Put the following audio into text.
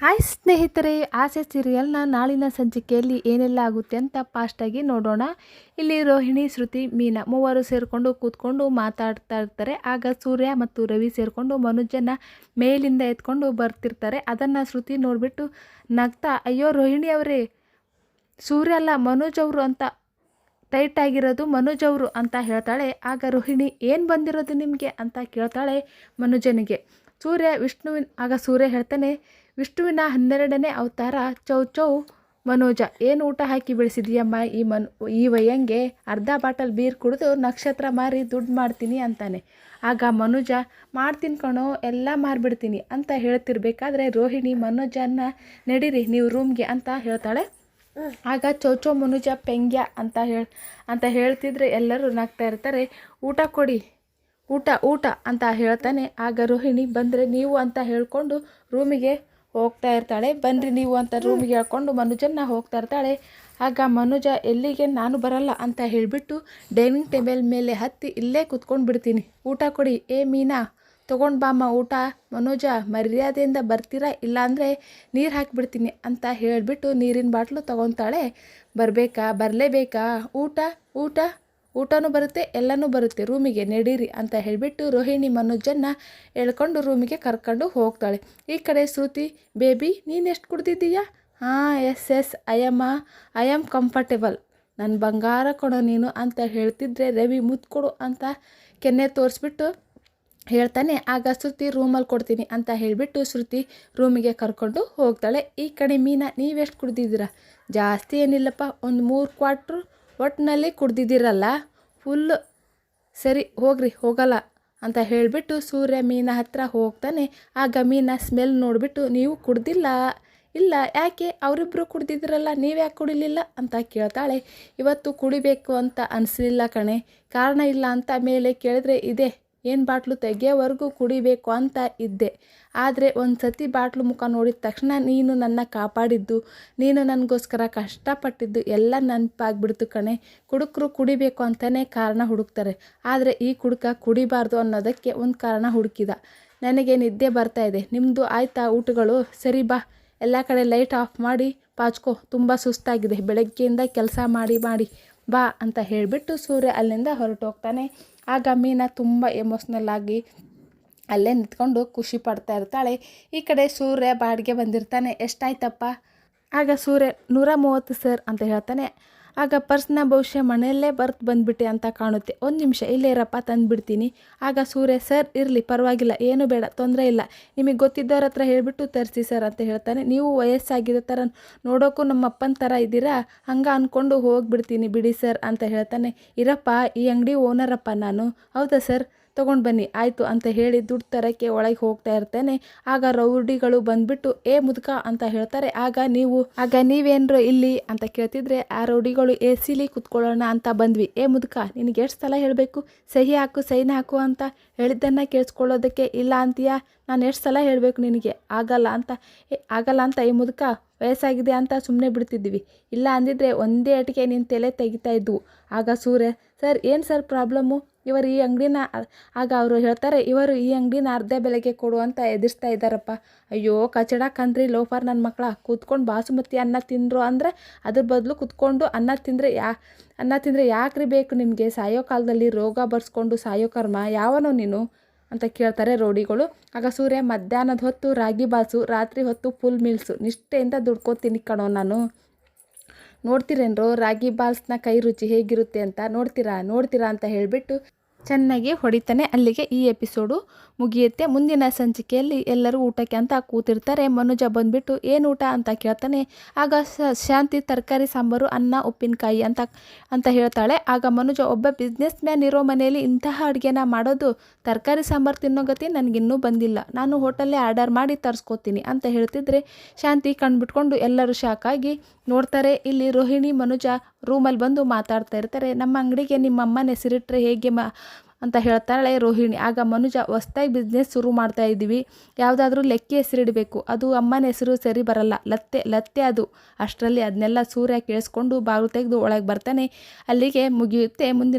Hi ಸ್ನೇಹಿತರೆ, ಆಸೆ ಸೀರಿಯಲ್ನ ನಾಳಿನ ಸಂಚಿಕೆಯಲ್ಲಿ ಏನೆಲ್ಲ ಆಗುತ್ತೆ ಅಂತ ಫಾಸ್ಟಾಗಿ ನೋಡೋಣ. ಇಲ್ಲಿ ರೋಹಿಣಿ, ಶ್ರುತಿ, ಮೀನಾ ಮೂವರು ಸೇರಿಕೊಂಡು ಕೂತ್ಕೊಂಡು ಮಾತಾಡ್ತಾ ಇರ್ತಾರೆ. ಆಗ ಸೂರ್ಯ ಮತ್ತು ರವಿ ಸೇರಿಕೊಂಡು ಮನುಜನ ಮೇಲಿಂದ ಎತ್ಕೊಂಡು ಬರ್ತಿರ್ತಾರೆ. ಅದನ್ನು ಶ್ರುತಿ ನೋಡಿಬಿಟ್ಟು ನಗ್ತಾ, ಅಯ್ಯೋ ರೋಹಿಣಿ ಅವರೇ, ಸೂರ್ಯ ಅಲ್ಲ, ಮನೋಜ್ ಅವರು ಅಂತ ಟೈಟ್ ಆಗಿರೋದು ಮನೋಜ್ ಅವರು ಅಂತ ಹೇಳ್ತಾಳೆ. ಆಗ ರೋಹಿಣಿ, ಏನು ಬಂದಿರೋದು ನಿಮಗೆ? ಅಂತ ಕೇಳ್ತಾಳೆ ಮನುಜನಿಗೆ. ಸೂರ್ಯ ವಿಷ್ಣುವಿನ, ಆಗ ಸೂರ್ಯ ಹೇಳ್ತಾನೆ ವಿಷ್ಣುವಿನ ಹನ್ನೆರಡನೇ ಅವತಾರ ಚೌ ಚೌ ಮನೋಜ. ಏನು ಊಟ ಹಾಕಿ ಬೆಳೆಸಿದೀಯಮ್ಮ ಈ ಮನ್ ಈ ವಯ್ಯಂಗೆ ಅರ್ಧ ಬಾಟಲ್ ಬೀರ್ ಕುಡಿದು ನಕ್ಷತ್ರ ಮಾರಿ ದುಡ್ಡು ಮಾಡ್ತೀನಿ ಅಂತಾನೆ. ಆಗ ಮನೋಜ, ಮಾಡ್ತೀನಿ ಕಣೋ, ಎಲ್ಲ ಮಾರಿಬಿಡ್ತೀನಿ ಅಂತ ಹೇಳ್ತಿರ್ಬೇಕಾದ್ರೆ ರೋಹಿಣಿ ಮನೋಜನ್ನ, ನಡೀರಿ, ನೀವು ರೂಮ್ಗೆ ಅಂತ ಹೇಳ್ತಾಳೆ. ಆಗ ಚೌಚೋ ಮನುಜ, ಪೆಂಗ್ಯ ಅಂತ ಹೇಳಿ ಅಂತ ಹೇಳ್ತಿದ್ರೆ ಎಲ್ಲರೂ ನಗ್ತಾ ಇರ್ತಾರೆ. ಊಟ ಕೊಡಿ, ಊಟ ಊಟ ಅಂತ ಹೇಳ್ತಾನೆ. ಆಗ ರೋಹಿಣಿ, ಬಂದರೆ ನೀವು ಅಂತ ಹೇಳ್ಕೊಂಡು ರೂಮಿಗೆ ಹೋಗ್ತಾ ಇರ್ತಾಳೆ. ಬನ್ನಿರಿ ನೀವು ಅಂತ ರೂಮಿಗೆ ಹೇಳ್ಕೊಂಡು ಮನುಜನ್ನ ಹೋಗ್ತಾ ಇರ್ತಾಳೆ. ಆಗ ಮನುಜ, ಎಲ್ಲಿಗೆ? ನಾನು ಬರಲ್ಲ ಅಂತ ಹೇಳಿಬಿಟ್ಟು ಡೈನಿಂಗ್ ಟೇಬಲ್ ಮೇಲೆ ಹತ್ತಿ ಇಲ್ಲೇ ಕುತ್ಕೊಂಡು ಬಿಡ್ತೀನಿ. ಊಟ ಕೊಡಿ. ಏ ಮೀನಾ, ತೊಗೊಂಡು ಬಾಮ್ಮ ಊಟ. ಮನೋಜ, ಮರ್ಯಾದೆಯಿಂದ ಬರ್ತೀರಾ? ಇಲ್ಲಾಂದರೆ ನೀರು ಹಾಕಿಬಿಡ್ತೀನಿ ಅಂತ ಹೇಳಿಬಿಟ್ಟು ನೀರಿನ ಬಾಟ್ಲು ತೊಗೊತಾಳೆ. ಬರಬೇಕಾ? ಬರಲೇಬೇಕಾ? ಊಟ ಊಟ. ಊಟನೂ ಬರುತ್ತೆ, ಎಲ್ಲನೂ ಬರುತ್ತೆ. ರೂಮಿಗೆ ನಡೀರಿ ಅಂತ ಹೇಳಿಬಿಟ್ಟು ರೋಹಿಣಿ ಮನೋಜನ್ನು ಎಳ್ಕೊಂಡು ರೂಮಿಗೆ ಕರ್ಕೊಂಡು ಹೋಗ್ತಾಳೆ. ಈ ಕಡೆ ಶ್ರುತಿ, ಬೇಬಿ ನೀನು ಎಷ್ಟು ಕುಡ್ದಿದ್ದೀಯಾ? ಹಾಂ, yes yes I I am comfortable ನನ್ನ ಬಂಗಾರ ಕೊಡೋ ನೀನು ಅಂತ ಹೇಳ್ತಿದ್ರೆ ರವಿ ಮುತ್ಕೊಡು ಅಂತ ಕೆನ್ನೆ ತೋರಿಸ್ಬಿಟ್ಟು ಹೇಳ್ತಾನೆ. ಆಗ ಶ್ರುತಿ ರೂಮಲ್ಲಿ ಕೊಡ್ತೀನಿ ಅಂತ ಹೇಳಿಬಿಟ್ಟು ಶ್ರುತಿ ರೂಮಿಗೆ ಕರ್ಕೊಂಡು ಹೋಗ್ತಾಳೆ. ಈ ಕಡೆ ಮೀನಾ, ನೀವೆಷ್ಟು ಕುಡ್ದಿದ್ದೀರಾ? ಜಾಸ್ತಿ ಏನಿಲ್ಲಪ್ಪ, ಒಂದು ಮೂರು ಕ್ವಾಟ್ರು ಒಟ್ಟಿನಲ್ಲಿ ಕುಡ್ದಿದ್ದೀರಲ್ಲ? ಫುಲ್ಲು ಸರಿ, ಹೋಗ್ರಿ, ಹೋಗಲ್ಲ ಅಂತ ಹೇಳಿಬಿಟ್ಟು ಸೂರ್ಯ ಮೀನ ಹತ್ರ ಹೋಗ್ತಾನೆ. ಆಗ ಮೀನ ಸ್ಮೆಲ್ ನೋಡಿಬಿಟ್ಟು, ನೀವು ಕುಡ್ದಿಲ್ಲ? ಇಲ್ಲ, ಯಾಕೆ? ಅವರಿಬ್ಬರು ಕುಡ್ದಿದ್ರಲ್ಲ ನೀವು ಯಾಕೆ ಕುಡಿಲಿಲ್ಲ? ಅಂತ ಕೇಳ್ತಾಳೆ. ಇವತ್ತು ಕುಡಿಬೇಕು ಅಂತ ಅನಿಸಲಿಲ್ಲ ಕಣೆ. ಕಾರಣ ಇಲ್ಲ ಅಂತ ಮೇಲೆ ಕೇಳಿದ್ರೆ, ಇದೆ ಏನು ಬಾಟ್ಲು ತೆಗೆಯೋವರೆಗೂ ಕುಡಿಬೇಕು ಅಂತ ಇದ್ದೆ. ಆದರೆ ಒಂದು ಸತಿ ಬಾಟ್ಲು ಮುಖ ನೋಡಿದ ತಕ್ಷಣ ನೀನು ನನ್ನ ಕಾಪಾಡಿದ್ದು, ನೀನು ನನಗೋಸ್ಕರ ಕಷ್ಟಪಟ್ಟಿದ್ದು ಎಲ್ಲ ನೆನಪಾಗ್ಬಿಡ್ತು ಕಣೆ. ಕುಡುಕರು ಕುಡಿಬೇಕು ಅಂತಲೇ ಕಾರಣ ಹುಡುಕ್ತಾರೆ. ಆದರೆ ಈ ಕುಡುಕ ಕುಡಿಬಾರ್ದು ಅನ್ನೋದಕ್ಕೆ ಒಂದು ಕಾರಣ ಹುಡುಕಿದ. ನನಗೆ ನಿದ್ದೆ ಬರ್ತಾ ಇದೆ. ನಿಮ್ಮದು ಆಯ್ತಾ ಊಟಗಳು? ಸರಿ ಬಾ. ಎಲ್ಲ ಕಡೆ ಲೈಟ್ ಆಫ್ ಮಾಡಿ, ಪಾಚ್ಕೋ. ತುಂಬ ಸುಸ್ತಾಗಿದೆ. ಬೆಳಗ್ಗೆಯಿಂದ ಕೆಲಸ ಮಾಡಿ ಮಾಡಿ. ಬಾ ಅಂತ ಹೇಳಿಬಿಟ್ಟು ಸೂರ್ಯ ಅಲ್ಲಿಂದ ಹೊರಟೋಗ್ತಾನೆ ಆಗ ಮೀನಾ ತುಂಬ ಎಮೋಷ್ನಲ್ ಆಗಿ ಅಲ್ಲೇ ನಿಂತ್ಕೊಂಡು ಖುಷಿ ಪಡ್ತಾ ಇರ್ತಾಳೆ. ಈ ಕಡೆ ಸೂರ್ಯ ಬಾಡಿಗೆ ಬಂದಿರ್ತಾನೆ. ಎಷ್ಟಾಯ್ತಪ್ಪ? ಆಗ ಸೂರ್ಯ, ನೂರ ಮೂವತ್ತು ಸರ್ ಅಂತ ಹೇಳ್ತಾನೆ. ಆಗ ಪರ್ಸ್ನ ಬಹುಶಃ ಮನೆಯಲ್ಲೇ ಬರ್ತ್ ಬಂದುಬಿಟ್ಟೆ ಅಂತ ಕಾಣುತ್ತೆ. ಒಂದು ನಿಮಿಷ, ಇಲ್ಲೇ ಇರಪ್ಪ, ತಂದುಬಿಡ್ತೀನಿ. ಆಗ ಸೂರ್ಯ, ಸರ್, ಇರಲಿ, ಪರವಾಗಿಲ್ಲ, ಏನು ಬೇಡ, ತೊಂದರೆ ಇಲ್ಲ. ನಿಮಗೆ ಗೊತ್ತಿದ್ದವ್ರ ಹತ್ರ ಹೇಳಿಬಿಟ್ಟು ತರಿಸಿ, ಸರ್, ಅಂತ ಹೇಳ್ತಾನೆ. ನೀವು ವಯಸ್ಸಾಗಿರೋ ಥರ ನೋಡೋಕ್ಕೂ ನಮ್ಮ ಅಪ್ಪನ ಥರ ಇದ್ದೀರಾ? ಹಂಗೆ ಅಂದ್ಕೊಂಡು ಹೋಗಿಬಿಡ್ತೀನಿ ಬಿಡಿ, ಸರ್, ಅಂತ ಹೇಳ್ತಾನೆ. ಇರಪ್ಪ, ಈ ಅಂಗಡಿ ಓನರಪ್ಪ ನಾನು. ಹೌದಾ, ಸರ್? ತೊಗೊಂಡು ಬನ್ನಿ. ಆಯಿತು ಅಂತ ಹೇಳಿ ದುಡ್ಡು ತರೋಕ್ಕೆ ಒಳಗೆ ಹೋಗ್ತಾ ಇರ್ತೇನೆ. ಆಗ ರೌಡಿಗಳು ಬಂದ್ಬಿಟ್ಟು, ಏ ಮುದುಕ, ಅಂತ ಹೇಳ್ತಾರೆ. ಆಗ ನೀವು, ಆಗ ನೀವೇನರೋ ಇಲ್ಲಿ? ಅಂತ ಕೇಳ್ತಿದ್ರೆ, ಆ ರೌಡಿಗಳು ಎ ಸಿಲಿ ಕುತ್ಕೊಳ್ಳೋಣ, ಅಂತ ಬಂದ್ವಿ. ಏ ಮುದುಕ, ನಿನಗೆ ಎಷ್ಟು ಸಲ ಹೇಳಬೇಕು? ಸಹಿ ಹಾಕು, ಸೈನ್ ಹಾಕು ಅಂತ ಹೇಳಿದ್ದನ್ನು ಕೇಳಿಸ್ಕೊಳ್ಳೋದಕ್ಕೆ ಇಲ್ಲ ಅಂತೀಯಾ? ನಾನು ಎಷ್ಟು ಸಲ ಹೇಳಬೇಕು ನಿನಗೆ? ಆಗಲ್ಲ ಅಂತ. ಆಗಲ್ಲ ಅಂತ ಈ ಮುದುಕ, ವಯಸ್ಸಾಗಿದೆ ಅಂತ ಸುಮ್ಮನೆ ಬಿಡ್ತಿದ್ವಿ ಇಲ್ಲ ಅಂದಿದ್ರೆ ಒಂದೇ ಅಟಿಕೆ ನಿನ್ನ ತಲೆ ತೆಗಿತಾ ಇದ್ವು. ಆಗ ಸೂರ್ಯ, ಸರ್, ಏನು ಸರ್ ಪ್ರಾಬ್ಲಮ್ಮು? ಇವರು ಈ ಅಂಗಡಿನ ಆಗ ಅವರು ಹೇಳ್ತಾರೆ, ಇವರು ಈ ಅಂಗಡಿನ ಅರ್ಧ ಬೆಲೆಗೆ ಕೊಡು ಅಂತ ಎದುರಿಸ್ತಾ ಇದ್ದಾರಪ್ಪ. ಅಯ್ಯೋ, ಕಚಡ ಕಂದ್ರಿ ಲೋಫರ್ ನನ್ನ ಮಕ್ಕಳ ಕೂತ್ಕೊಂಡು ಬಾಸುಮತಿ ಅನ್ನ ತಿಂದರು ಅಂದರೆ ಅದ್ರ ಬದಲು ಕೂತ್ಕೊಂಡು ಅನ್ನ ತಿಂದರೆ ಯಾ, ಅನ್ನ ತಿಂದರೆ ಯಾಕ್ರಿ ಬೇಕು ನಿಮಗೆ? ಸಾಯೋ ಕಾಲದಲ್ಲಿ ರೋಗ ಬರ್ಸ್ಕೊಂಡು ಸಾಯೋ ಕರ್ಮ, ಯಾವನೋ ನೀನು? ಅಂತ ಕೇಳ್ತಾರೆ ರೋಡಿಗಳು. ಆಗ ಸೂರ್ಯ, ಮಧ್ಯಾಹ್ನದ ಹೊತ್ತು ರಾಗಿ ಬಾಸು, ರಾತ್ರಿ ಹೊತ್ತು ಫುಲ್ ಮೀಲ್ಸು, ನಿಷ್ಠೆಯಿಂದ ದುಡ್ಕೋತೀನಿ ಕಣೋ ನಾನು. ನೋಡ್ತೀರೇನ್ರೋ ರಾಗಿ ಬಾಲ್ಸ್ನ ಕೈ ರುಚಿ ಹೇಗಿರುತ್ತೆ ಅಂತ ನೋಡ್ತೀರಾ ನೋಡ್ತೀರಾ ಅಂತ ಹೇಳಿಬಿಟ್ಟು ಚೆನ್ನಾಗಿ ಹೊಡಿತಾನೆ. ಅಲ್ಲಿಗೆ ಈ ಎಪಿಸೋಡು ಮುಗಿಯುತ್ತೆ. ಮುಂದಿನ ಸಂಚಿಕೆಯಲ್ಲಿ ಎಲ್ಲರೂ ಊಟಕ್ಕೆ ಅಂತ ಕೂತಿರ್ತಾರೆ. ಮನುಜ ಬಂದುಬಿಟ್ಟು, ಏನು ಊಟ? ಅಂತ ಕೇಳ್ತಾನೆ. ಆಗ ಶಾಂತಿ ತರಕಾರಿ, ಸಾಂಬಾರು, ಅನ್ನ, ಉಪ್ಪಿನಕಾಯಿ ಅಂತ ಅಂತ ಹೇಳ್ತಾಳೆ. ಆಗ ಮನುಜ, ಒಬ್ಬ ಬಿಸ್ನೆಸ್ ಮ್ಯಾನ್ ಇರೋ ಮನೆಯಲ್ಲಿ ಇಂತಹ ಅಡುಗೆನ ಮಾಡೋದು ತರಕಾರಿ, ಸಾಂಬಾರು ತಿನ್ನೋ ಗತಿ ನನಗಿನ್ನೂ ಬಂದಿಲ್ಲ. ನಾನು ಹೋಟೆಲ್ಲೇ ಆರ್ಡರ್ ಮಾಡಿ ತರಿಸ್ಕೋತೀನಿ ಅಂತ ಹೇಳ್ತಿದ್ರೆ ಶಾಂತಿ ಕಣ್ಬಿಟ್ಕೊಂಡು ಎಲ್ಲರೂ ಶಾಕಾಗಿ ನೋಡ್ತಾರೆ. ಇಲ್ಲಿ ರೋಹಿಣಿ, ಮನುಜ ರೂಮಲ್ಲಿ ಬಂದು ಮಾತಾಡ್ತಾ ಇರ್ತಾರೆ. ನಮ್ಮ ಅಂಗಡಿಗೆ ನಿಮ್ಮಮ್ಮನ ಹೆಸರಿಟ್ರೆ ಹೇಗೆ ಮಾ ಅಂತ ಹೇಳ್ತಾಳೆ ರೋಹಿಣಿ, ಆಗ ಮನುಜ ಹೊಸ್ದಾಗಿ ಬಿಸ್ನೆಸ್ ಶುರು ಮಾಡ್ತಾ ಇದ್ದೀವಿ. ಯಾವುದಾದ್ರೂ ಲೆಕ್ಕಿ ಹೆಸರಿಡಬೇಕು. ಅದು ಅಮ್ಮನ ಹೆಸರು ಸರಿ ಬರಲ್ಲ. ಲತ್ತೆ ಲತ್ತೆ ಅದು. ಅಷ್ಟರಲ್ಲಿ ಅದನ್ನೆಲ್ಲ ಸೂರ್ಯ ಕೇಳಿಸ್ಕೊಂಡು ಬಾಗಿಲು ತೆಗೆದು ಒಳಗೆ ಬರ್ತಾನೆ. ಅಲ್ಲಿಗೆ ಮುಗಿಯುತ್ತೆ. ಮುಂದಿನ